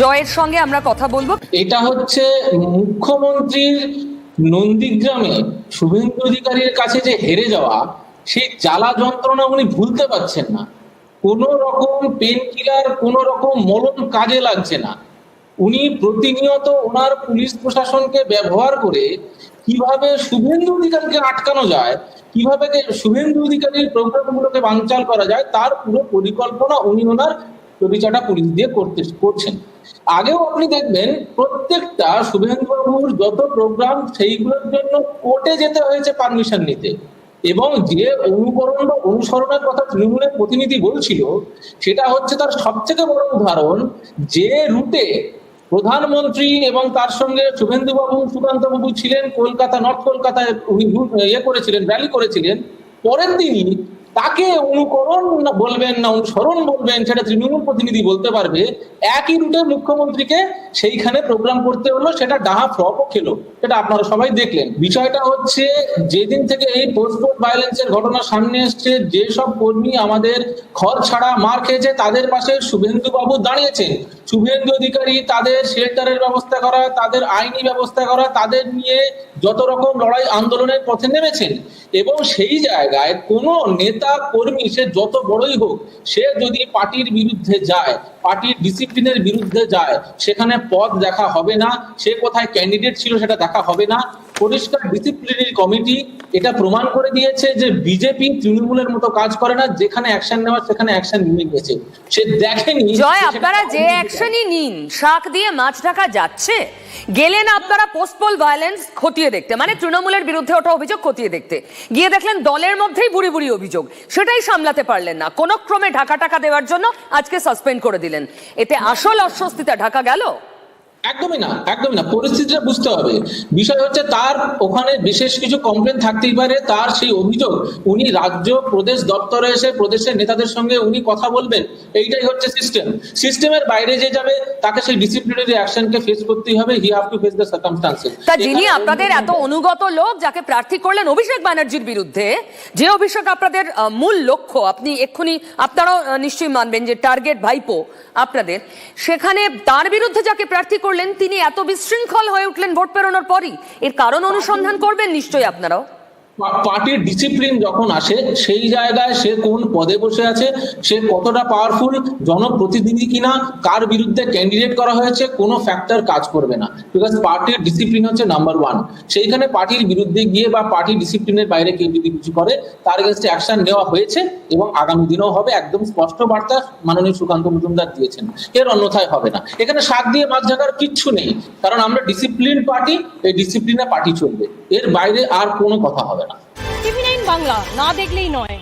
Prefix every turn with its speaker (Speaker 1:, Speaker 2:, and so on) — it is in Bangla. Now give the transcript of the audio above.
Speaker 1: জয়ের সঙ্গে আমরা কথা বলব।
Speaker 2: এটা হচ্ছে মুখ্যমন্ত্রীর নন্দীগ্রামে শুভেন্দু অধিকারীর কাছে যে হেরে যাওয়া, সেই জ্বালা যন্ত্রণা উনি ভুলতে পারছেন না। কোন রকম পেন কিলার, কোন রকম মলম কাজে লাগছে না। উনি প্রতিনিয়ত ওনার পুলিশ প্রশাসনকে ব্যবহার করে কীভাবে শুভেন্দু অধিকারীকে আটকানো যায়, কীভাবে শুভেন্দু অধিকারীর প্রোগ্রামগুলোকে বানচাল করা যায়, তার পুরো পরিকল্পনা উনি ওনার চটিচাটা পুলিশ দিয়ে করতে করছেন। আগেও আপনি দেখবেন প্রত্যেকটা শুভেন্দু বাবুর যত প্রোগ্রাম সেইগুলোর জন্য কোর্টে যেতে হয়েছে পারমিশন নিতে। এবং যে অনুকরণ বা অনুসরণের কথা তৃণমূলের প্রতিনিধি বলছিল, সেটা হচ্ছে তার সবথেকে বড় উদাহরণ, যে রুটে প্রধানমন্ত্রী এবং তার সঙ্গে শুভেন্দুবাবু, সুকান্তবাবু ছিলেন, কলকাতা নর্থ কলকাতায় ইয়ে করেছিলেন র্যালি করেছিলেন, পরের দিনই তাকে অনুকরণ বলবেন না অনুসরণ বলবেন, সেটা তৃণমূল প্রতিনিধি বলতে পারবে। একই রুটে মুখ্যমন্ত্রীকে সেইখানে প্রোগ্রাম করতে হলো, সেটা ডাহা ফ্রপও খেলো। সেটা আপনারা সবাই দেখলেন। বিষয়টা হচ্ছে, যেদিন থেকে এই পোস্টপোর্ট ভায়োলেন্সের ঘটনা সামনে এসছে, যেসব কর্মী আমাদের খড় ছাড়া মার খেয়েছে, তাদের পাশে শুভেন্দু বাবু দাঁড়িয়েছেন। শুভেন্দু অধিকারী তাদের শেল্টারের ব্যবস্থা করা, তাদের আইনি ব্যবস্থা করা, তাদের নিয়ে যত রকম লড়াই আন্দোলনের পথে নেমেছেন এবং সেই জায়গায় কোনো নেতা কর্মী, সে যত বড়ই হোক, সে যদি পার্টির বিরুদ্ধে যায়, পার্টির ডিসিপ্লিনের বিরুদ্ধে যায়, সেখানে পদ দেখা হবে না, সে কোথায় ক্যান্ডিডেট ছিল সেটা দেখা হবে না, পরিষ্কার ডিসিপ্লিনারি কমিটি এটা প্রমাণ করে দিয়েছে যে বিজেপি তৃণমূলের মতো কাজ করে না যেখানে অ্যাকশন নেওয়ার সেখানে অ্যাকশন নিয়ে গেছে। সে দেখেনি
Speaker 1: জয় আপনারা যে অ্যাকশনই নিন শাক দিয়ে মাছ ঢাকা যাচ্ছে গেলেন আপনারা পোস্টপোল ভায়োলেন্স খতিয়ে দেখতে মানে তৃণমূলের বিরুদ্ধে ওঠা অভিযোগ খতিয়ে দেখতে। গিয়ে দেখলেন দলের মধ্যেই বুড়ি বুড়ি অভিযোগ সেটাই সামলাতে পারলেন না। কোনো ক্রমে ঢাকা টাকা দেওয়ার জন্য আজকে সাসপেন্ড করে দিলেন। এতে আসল অস্বস্তিতে ঢাকা গেল।
Speaker 2: একদমই না একদমই না। পরিস্থিতিটা বুঝতে হবে। বিষয় হচ্ছে তার ওখানে বিশেষ কিছু কমপ্লেন থাকতেই পারে। তার সেই অভিযোগ উনি রাজ্য প্রদেশ দপ্তরে এসে প্রদেশের নেতাদের সঙ্গে উনি কথা বলবেন এইটাই হচ্ছে সিস্টেম সিস্টেমের বাইরে যে যাবে তাকে সেই ডিসিপ্লিনারি অ্যাকশনকে ফেস করতেই হবে। He have to face the circumstances
Speaker 1: তা যিনি আপনাদের এত অনুগত লোক যাকে প্রার্থী করলেন অভিষেক ব্যানার্জির বিরুদ্ধে যে অভিষেক আপনাদের মূল লক্ষ্য আপনি এক্ষুনি আপনারাও নিশ্চয়ই মানবেন যে টার্গেট ভাইপো আপনাদের সেখানে তার বিরুদ্ধে যাকে প্রার্থী করলেন তিনি এত বিশৃঙ্খল হয়ে উঠলেন ভোট পেরোনোর পরই। এর কারণ অনুসন্ধান করবেন নিশ্চয়ই আপনারাও।
Speaker 2: পার্টির ডিসিপ্লিন যখন আসে, সেই জায়গায় সে কোন পদে বসে আছে, সে কতটা পাওয়ারফুল জনপ্রতিনিধি কিনা, কার বিরুদ্ধে ক্যান্ডিডেট করা হয়েছে, কোনো ফ্যাক্টর কাজ করবে না। বিকজ পার্টির ডিসিপ্লিন হচ্ছে নাম্বার ওয়ান সেইখানে পার্টির বিরুদ্ধে গিয়ে বা পার্টির ডিসিপ্লিনের বাইরে কেউ যদি কিছু করে, তার এগেনস্টে অ্যাকশন নেওয়া হয়েছে এবং আগামী দিনেও হবে, একদম স্পষ্ট বার্তা মাননীয় সুকান্ত মজুমদার দিয়েছেন। এর অন্যথায় হবে না। এখানে শাক দিয়ে মাছ ঢাকার কিচ্ছু নেই। কারণ আমরা ডিসিপ্লিন পার্টি এই ডিসিপ্লিনে পার্টি চলবে। এর বাইরে আর কোনো কথা হবে না।
Speaker 3: টিভি নাইন বাংলা না দেখলেই নয়।